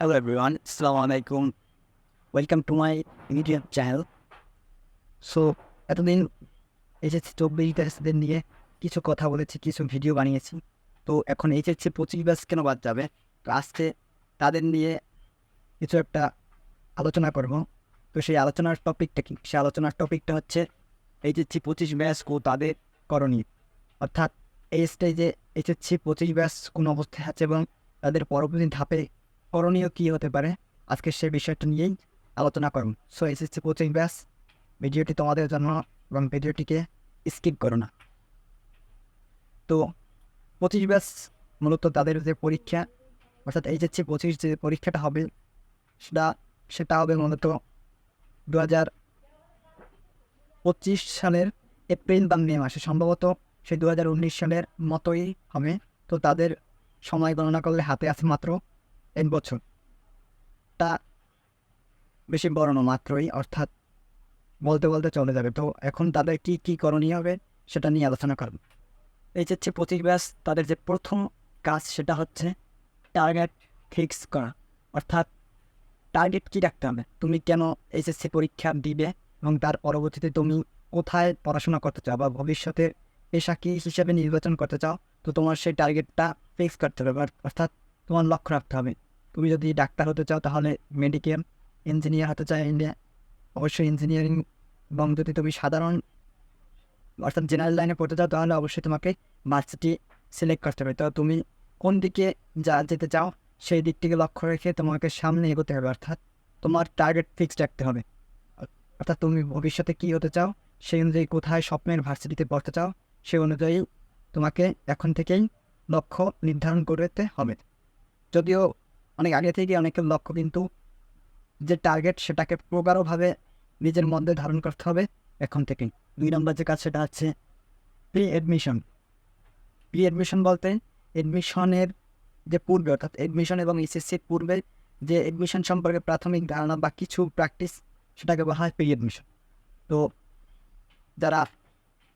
Hello everyone, Assalamu alaikum. Welcome to my YouTube channel. So এতদিন HSC চব্বিশ ব্যাচদের নিয়ে কিছু কথা বলেছি কিছু ভিডিও বানিয়েছি। তো এখন এইচএসসি পঁচিশ ব্যাচ কেন বাদ যাবে? তো আজকে তাদের নিয়ে কিছু একটা আলোচনা করব। তো সেই আলোচনার টপিকটা কি? সেই আলোচনার টপিকটা হচ্ছে এইচএসসি পঁচিশ ব্যাচ ও তাদের করণীয়। অর্থাৎ এই স্টেজে এইচএসসি পঁচিশ ব্যাচ কোন অবস্থায় আছে এবং তাদের পরবর্তী ধাপে করণীয় কী হতে পারে? আজকে সে বিষয়টা নিয়েই আলোচনা করুন। সো, এসএসসি কোচিং ব্যাস ভিডিওটি তোমাদের জন্য এবং ভিডিওটিকে স্কিপ করো না। তো, পঁচিশ ব্যাস মূলত তাদের যে পরীক্ষা, অর্থাৎ এইচএসসি পঁচিশ যে পরীক্ষাটা হবে, সেটা সেটা হবে মূলত দু হাজার পঁচিশ সালের এপ্রিল বা মে মাসে। সম্ভবত সেই দু হাজার উনিশ সালের মতোই হবে। তো তাদের সময় গণনা করলে হাতে আছে মাত্র এক বছর। তা বেশি বড় মাত্রই, অর্থাৎ বলতে বলতে চলে যাবে। তো এখন তাদের কি কি করণীয় হবে সেটা নিয়ে আলোচনা করব। এই হচ্ছে পঁচিশ ব্যাস তাদের যে প্রথম কাজ সেটা হচ্ছে টার্গেট ফিক্স করা। অর্থাৎ টার্গেট কী রাখতে হবে? তুমি কেন এইচএসসি পরীক্ষা দিবে এবং তার পরবর্তীতে তুমি কোথায় পড়াশোনা করতে চাও বা ভবিষ্যতে পেশা কী হিসেবে নির্বাচন করতে চাও? তো তোমার সেই টার্গেটটা ফিক্স করতে হবে। অর্থাৎ তোমার লক্ষ্য রাখতে হবে। তুমি যদি ডাক্তার হতে চাও, তাহলে মেডিকেল ইঞ্জিনিয়ার হতে চাইলে অবশ্যই ইঞ্জিনিয়ারিং এবং যদি তুমি সাধারণ অর্থাৎ জেনারেল লাইনে পড়তে চাও, তাহলে অবশ্যই তোমাকে ভার্সিটি সিলেক্ট করতে হবে। তো তুমি কোন দিকে যা যেতে চাও, সেই দিকটিকে লক্ষ্য রেখে তোমাকে সামনে এগোতে হবে, অর্থাৎ তোমার টার্গেট ফিক্সড রাখতে হবে। অর্থাৎ তুমি ভবিষ্যতে কী হতে চাও, সেই অনুযায়ী কোথায় স্বপ্নের ভার্সিটিতে পড়তে চাও, সেই অনুযায়ী তোমাকে এখন থেকেই লক্ষ্য নির্ধারণ করতে হবে। যদিও অনেক আগে থেকে অনেকের লক্ষ্য কিন্তু যে টার্গেট সেটাকে প্রগাঢ়ভাবে নিজের মধ্যে ধারণ করতে হবে এখন থেকেই দুই নম্বর যে কাজ সেটা হচ্ছে প্রি অ্যাডমিশন প্রি অ্যাডমিশন বলতে অ্যাডমিশনের যে পূর্বে, অর্থাৎ অ্যাডমিশন এবং এসএসসির পূর্বে যে অ্যাডমিশন সম্পর্কে প্রাথমিক ধারণা বা কিছু প্র্যাকটিস সেটাকে বলা হয় প্রি অ্যাডমিশন তো যারা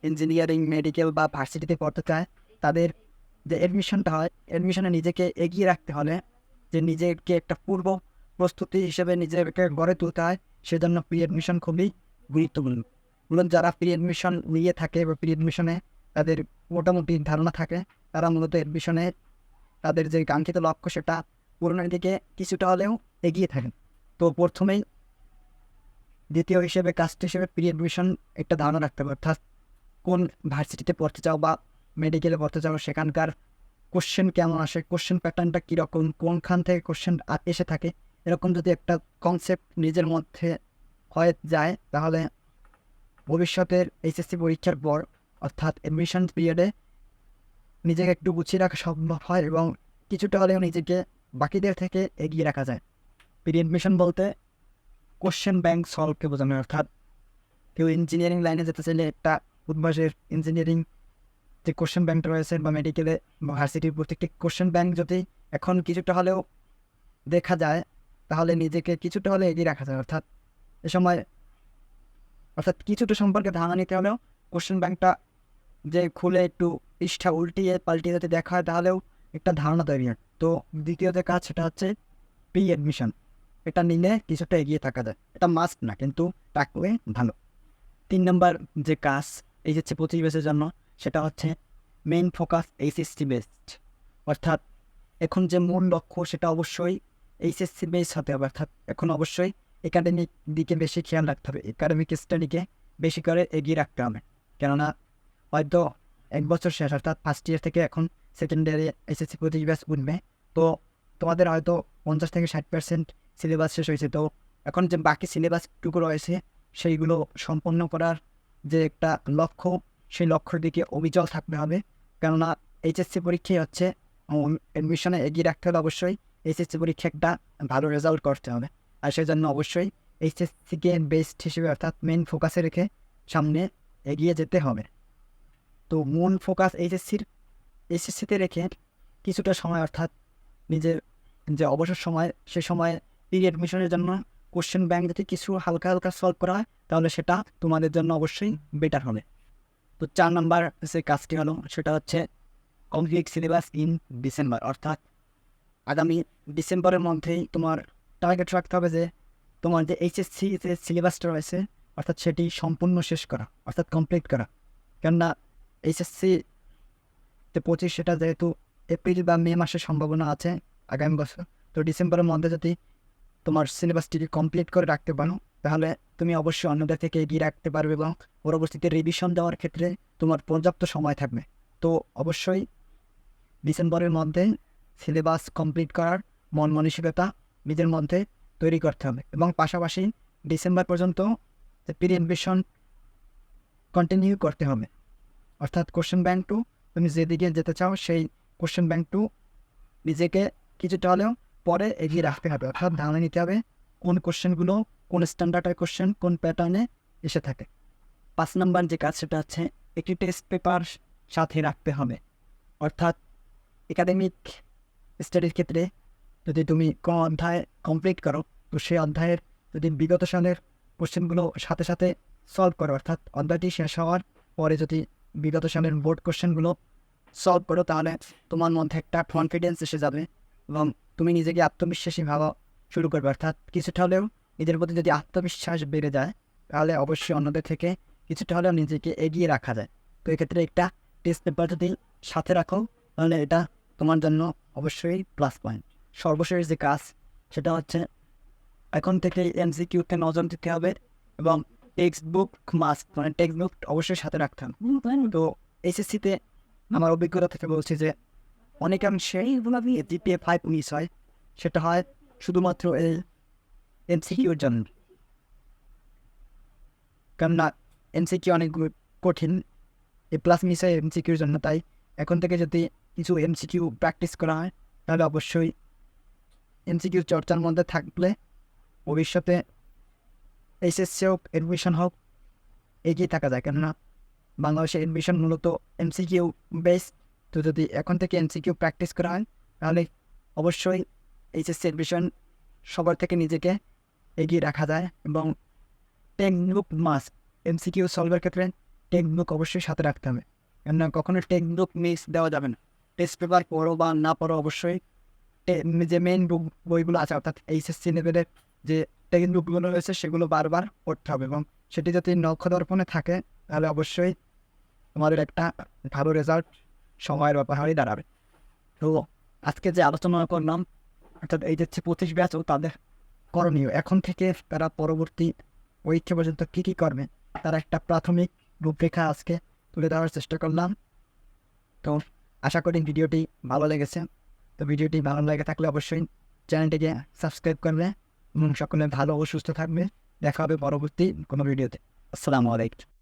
ইঞ্জিনিয়ারিং মেডিকেল বা ভার্সিটিতে পড়তে চায়, তাদের যে অ্যাডমিশনটা হয় অ্যাডমিশনে নিজেকে এগিয়ে রাখতে হলে যে নিজেকে একটা পূর্ব প্রস্তুতি হিসেবে নিজেকে গড়ে তুলতে হয়, সেজন্য প্রি অ্যাডমিশন খুবই গুরুত্বপূর্ণ। মূলত যারা প্রি অ্যাডমিশন নিয়ে থাকে বা প্রি অ্যাডমিশনে তাদের মোটামুটি ধারণা থাকে, তারা মূলত অ্যাডমিশনে তাদের যে কাঙ্ক্ষিত লক্ষ্য সেটা পূরণের দিকে কিছুটা হলেও এগিয়ে থাকেন। তো প্রথমেই দ্বিতীয় হিসেবে কাজটি হিসেবে প্রি অ্যাডমিশন একটা ধারণা রাখতে হবে। অর্থাৎ কোন ভার্সিটিতে পড়তে চাও বা মেডিকেলে পড়তে চাও, সেখানকার কোশ্চেন কেমন আসে? কোশ্চেন প্যাটার্নটা কীরকম? কোনখান থেকে কোশ্চেন এসে থাকে? এরকম যদি একটা কনসেপ্ট নিজের মধ্যে হয়ে যায়, তাহলে ভবিষ্যতের এইচএসসি পরীক্ষার পর, অর্থাৎ অ্যাডমিশন পিরিয়ডে নিজেকে একটু গুছিয়ে রাখা সম্ভব হয় এবং কিছুটা হলেও নিজেকে বাকিদের থেকে এগিয়ে রাখা যায়। প্রি অ্যাডমিশন বলতে কোশ্চেন ব্যাংক সলভকে বোঝানো অর্থাৎ কেউ ইঞ্জিনিয়ারিং লাইনে যেতে চাইলে একটা উদ্ভাসের ইঞ্জিনিয়ারিং যে কোশ্চেন ব্যাংকটা রয়েছে বা মেডিকেলে বা ভার্সিটির প্রত্যেকটি কোশ্চেন ব্যাংক যদি এখন কিছুটা হলেও দেখা যায়, তাহলে নিজেকে কিছুটা হলে এগিয়ে রাখা যায়। অর্থাৎ এ সময় অর্থাৎ কিছুটা সম্পর্কে ধারণা নিতে হলেও কোশ্চেন ব্যাংকটা যে খুলে একটু পৃষ্ঠা উল্টিয়ে পাল্টিয়ে যদি দেখা হয়, তাহলেও একটা ধারণা তৈরি হয়। তো দ্বিতীয় যে কাজ সেটা হচ্ছে প্রি অ্যাডমিশন এটা নিলে কিছুটা এগিয়ে থাকা যায়। এটা মাস্ট না, কিন্তু থাকলে ভালো। তিন নম্বর যে কাজ, এই হচ্ছে পঁচিশ বেসের জন্য। সেটা হচ্ছে মেইন ফোকাস এইচএসসি বেসড অর্থাৎ এখন যে মূল লক্ষ্য সেটা অবশ্যই এইচএসসি বেস হতে হবে, অর্থাৎ এখন অবশ্যই একাডেমিক দিকে বেশি খেয়াল রাখতে হবে একাডেমিক স্টাডিকে বেশি করে এগিয়ে রাখতে হবে। কেননা হয়তো এক বছর শেষ, অর্থাৎ ফার্স্ট ইয়ার থেকে এখন সেকেন্ড ইয়ারে এসএসসি পঁচিশ ব্যাস উঠবে, তো তোমাদের হয়তো পঞ্চাশ থেকে ষাট পার্সেন্ট সিলেবাস শেষ হয়েছে, তো এখন যে বাকি সিলেবাসটুকু রয়েছে, সেইগুলো সম্পন্ন করার যে একটা লক্ষ্য সেই লক্ষ্যের দিকে অবিচল থাকতে হবে। কেননা এইচএসসি পরীক্ষাই হচ্ছে অ্যাডমিশনে এগিয়ে রাখতে হলে অবশ্যই এইচএসসি পরীক্ষা একটা ভালো রেজাল্ট করতে হবে। আর সেই জন্য অবশ্যই এইচএসসিকে বেস্ট হিসেবে অর্থাৎ মেন ফোকাসে রেখে সামনে এগিয়ে যেতে হবে। তো মূল ফোকাস এইচএসসির এইচএসসিতে রেখে কিছুটা সময় অর্থাৎ নিজের যে অবসর সময়, সে সময় প্রি অ্যাডমিশনের জন্য কোশ্চেন ব্যাংক যদি কিছু হালকা হালকা সলভ করা হয়, তাহলে সেটা তোমাদের জন্য অবশ্যই বেটার হবে। তো চার নম্বর যে কাজটি হলো সেটা হচ্ছে কমপ্লিট সিলেবাস ইন ডিসেম্বর অর্থাৎ আগামী ডিসেম্বরের মধ্যেই তোমার টার্গেট রাখতে হবে যে তোমার যে এইচএসসি যে সিলেবাসটা রয়েছে, অর্থাৎ সেটি সম্পূর্ণ শেষ করা, অর্থাৎ কমপ্লিট করা। কেননা এইচএসসি তে পঁচিশ, সেটা যেহেতু এপ্রিল বা মে মাসের সম্ভাবনা আছে আগামী বছর, তো ডিসেম্বরের মধ্যে যদি তোমার সিলেবাসটিকে কমপ্লিট করে রাখতে পারো তাহলে তুমি অবশ্যই অন্যদের থেকে এগিয়ে রাখতে পারবে এবং পরবর্তীতে রিভিশন দেওয়ার ক্ষেত্রে তোমার পর্যাপ্ত সময় থাকবে। তো অবশ্যই ডিসেম্বরের মধ্যে সিলেবাস কমপ্লিট করার মন মানসিকতা নিজের মধ্যে তৈরি করতে হবে এবং পাশাপাশি ডিসেম্বর পর্যন্ত প্রি কন্টিনিউ করতে হবে। অর্থাৎ কোশ্চেন ব্যাংক টু তুমি যেদিকে যেতে চাও সেই কোশ্চেন ব্যাংক টু নিজেকে কিছুটা হলেও পরে এগিয়ে রাখতে হবে। অর্থাৎ ধারণা নিতে হবে কোন কোশ্চেনগুলো কোন স্ট্যান্ডার্ডের কোশ্চেন কোন প্যাটার্নে এসে থাকে। পাঁচ নাম্বার যে কাজ সেটা হচ্ছে একটি টেস্ট পেপার সাথে রাখতে হবে। অর্থাৎ একাডেমিক স্টাডির ক্ষেত্রে যদি তুমি কোনো অধ্যায় কমপ্লিট করো, তো সেই অধ্যায়ের যদি বিগত সালের কোশ্চেনগুলো সাথে সাথে সলভ করো, অর্থাৎ অধ্যায়টি শেষ হওয়ার পরে যদি বিগত সালের বোর্ড কোশ্চেনগুলো সলভ করো, তাহলে তোমার মধ্যে একটা কনফিডেন্স এসে যাবে এবং তুমি নিজেকে আত্মবিশ্বাসী ভাবা শুরু করবে। অর্থাৎ কিছুটা হলেও নিজের প্রতি যদি আত্মবিশ্বাস বেড়ে যায়, তাহলে অবশ্যই অন্যদের থেকে কিছুটা হলেও নিজেকে এগিয়ে রাখা যায়। তো এক্ষেত্রে একটা টেস্ট পেপার যদি সাথে রাখো, তাহলে এটা তোমার জন্য অবশ্যই প্লাস পয়েন্ট সর্বশেষ যে কাজ, সেটা হচ্ছে এখন থেকে এমসিকিউতে নজর দিতে হবে এবং টেক্সট বুক মাস্ক মানে টেক্সট বুক অবশ্যই সাথে রাখতে হবে। তো এইচএসসিতে আমার অভিজ্ঞতা থেকে বলছি যে অনেকাংশেই জিপিএ ফাইভ মিস হয়। সেটা হয় শুধুমাত্র এই এমসিকিউর জন্য কেননা এমসিকিউ অনেক কঠিন। এ প্লাস মিস হয় এমসিকিউর জন্য তাই এখন থেকে যদি কিছু এমসিকিউ প্র্যাকটিস করা হয় তাহলে অবশ্যই এমসিকিউ চর্চার মধ্যে থাকলে ভবিষ্যতে এইচএসসি হোক এডমিশন হোক এগিয়ে থাকা যায়। কেননা বাংলাদেশে এডমিশন মূলত এমসিকিউ বেস তো যদি এখন থেকে এমসিকিউ প্র্যাকটিস করা হয় তাহলে অবশ্যই এইচএসসি এডমিশন সবার থেকে নিজেকে এগিয়ে রাখা যায় এবং টেক্সটবুক মাস এমসিকিউ সলভের ক্ষেত্রে টেক্সটবুক অবশ্যই সাথে রাখতে হবে। কেননা কখনো টেক্সটবুক মিস দেওয়া যাবে না। টেস্ট পেপার পড়ো বা না পড়ো অবশ্যই যে মেন বুক বইগুলো আছে অর্থাৎ এইচএসসি লেভেলের যে টেক্সট বুকগুলো রয়েছে সেগুলো বারবার পড়তে হবে এবং সেটি যদি নক্ষদর্পণে থাকে তাহলে অবশ্যই তোমাদের একটা ভালো রেজাল্ট সময়ের ব্যাপার হয়ে দাঁড়াবে। তো আজকে যে আলোচনা করলাম অর্থাৎ এই যে হচ্ছে পঁচিশ ব্যাচ ও তাদের করণীয়। এখন থেকে তারা পরবর্তী পরীক্ষা পর্যন্ত কী কী করবে, তার একটা প্রাথমিক রূপরেখা আজকে তুলে দেওয়ার চেষ্টা করলাম। তো আশা করি ভিডিওটি ভালো লেগেছে। তো ভিডিওটি ভালো লেগে থাকলে অবশ্যই চ্যানেলটিকে সাবস্ক্রাইব করবে এবং সকলে ভালো ও সুস্থ থাকবে। দেখা হবে পরবর্তী কোনো ভিডিওতে। আসসালামু আলাইকুম।